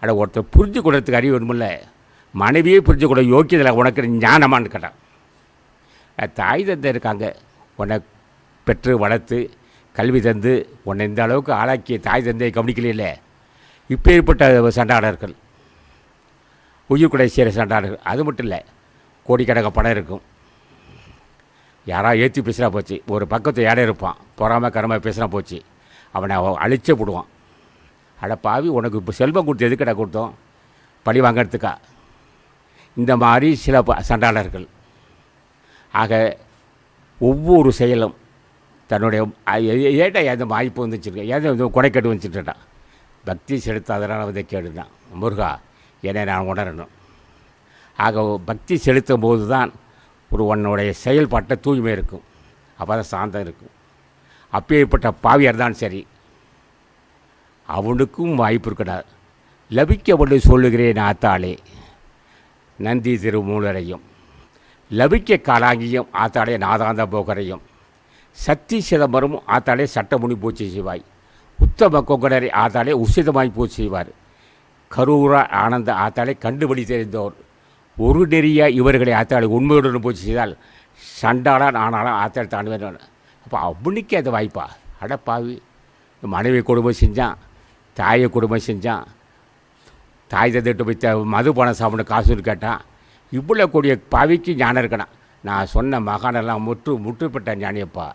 அட ஒருத்தர் புரிஞ்சு கொடுறதுக்கு அறிவு வேணுமில்ல. மனைவியே புரிஞ்சு கொள்ள யோக்கியதில் உனக்கு ஞானமான்னு கேட்டான். தாய் தந்தை இருக்காங்க. உன்னை பெற்று வளர்த்து கல்வி தந்து உன்னை இந்த அளவுக்கு ஆளாக்கிய தாய் தந்தையை கவனிக்கலையில இப்போ ஏற்பட்ட சண்டாளர்கள். உயிர்குடை சேர சண்டாளர்கள். அது மட்டும் இல்லை கோடிக்கணக்க பணம் இருக்கும். யாராவது ஏற்றி பேசுனா போச்சு. ஒரு பக்கத்து இடம் இருப்பான். பொறாமல் கரமாக பேசுனா போச்சு. அவனை அவன் அழிச்சே போடுவான். அட பாவி உனக்கு இப்போ செல்வம் கொடுத்து எதுக்கடா கொடுத்தோம்? பழி வாங்கிறதுக்கா? இந்த மாதிரி சில சண்டாளர்கள். ஆக ஒவ்வொரு செயலும் தன்னுடைய ஏட்டா எந்த வாய்ப்பு வந்துச்சுருக்க ஏதோ இது கொடைக்கட்டு வந்துச்சுட்டான் பக்தி செலுத்தாதனால வந்து கேடுதான். முருகா என்னை நான் உணரணும். ஆக பக்தி செலுத்தும் போது தான் ஒரு உன்னுடைய செயல்பாட்டை தூய்மை இருக்கும். அப்போ தான் சாந்தம் இருக்கும். அப்பேற்பட்ட பாவியார் தான் சரி. அவனுக்கும் வாய்ப்பு இருக்கடாது லபிக்கவண்டு சொல்லுகிறேன் ஆத்தாளே. நந்தி திருமூலரையும். லபிக்க காலாங்கியும் ஆத்தாளே நாதாந்த போகரையும். சத்தி சிதம்பரம் ஆத்தாளே சட்டமுனி பூச்சி செய்வாய். உத்தம கொங்கடரை ஆத்தாளே உசிதமாய் பூச்சி செய்வார். கரூரா ஆனந்த ஆத்தாளை கண்டுபிடி தெரிந்தோர். ஒரு நெறிய இவர்களை ஆத்தாளை உண்மையுடன் பூச்சி செய்தால் சண்டாளான் ஆனாலும் ஆத்தாளை தாண்டுவேன் அப்போ அவனுக்கே அது வாய்ப்பா? அடப்பாவி. மனைவி கொடுமை செஞ்சான். தாயை குடும்பம் செஞ்சான். தாய் தந்துட்டு போய் த மது பணம் சாப்பிட காசு கேட்டான். இவ்வளோ கூடிய பாவிக்கு ஞானம் இருக்கணும். நான் சொன்ன மகானெல்லாம் முற்று முற்றுப்பட்ட ஞானியப்பா.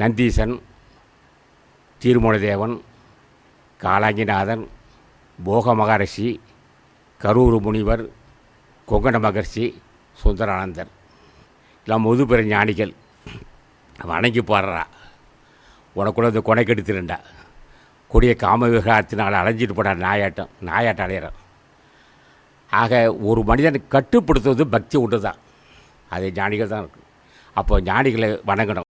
நந்தீசன் தீர்மூலதேவன் காலாங்கிநாதன் போக மகரிஷி கரூர் முனிவர் கொங்கண மகர்ஷி சுந்தரானந்தர். எல்லாம் முதுபெற ஞானிகள். வணங்கி பாடுறா உனக்குள்ள இந்த கொடை கெடுத்துருண்டா கொடிய காம விகாரத்தினால் அலைஞ்சிட்டு போடா நாயாட்டம் நாயாட்டம் அலையிறோம் ஆக ஒரு மனிதனை கட்டுப்படுத்துவது பக்தி ஒன்று தான் அது ஞானிகள் தான் இருக்கும் அப்போ ஞானிகளை வணங்கணும்.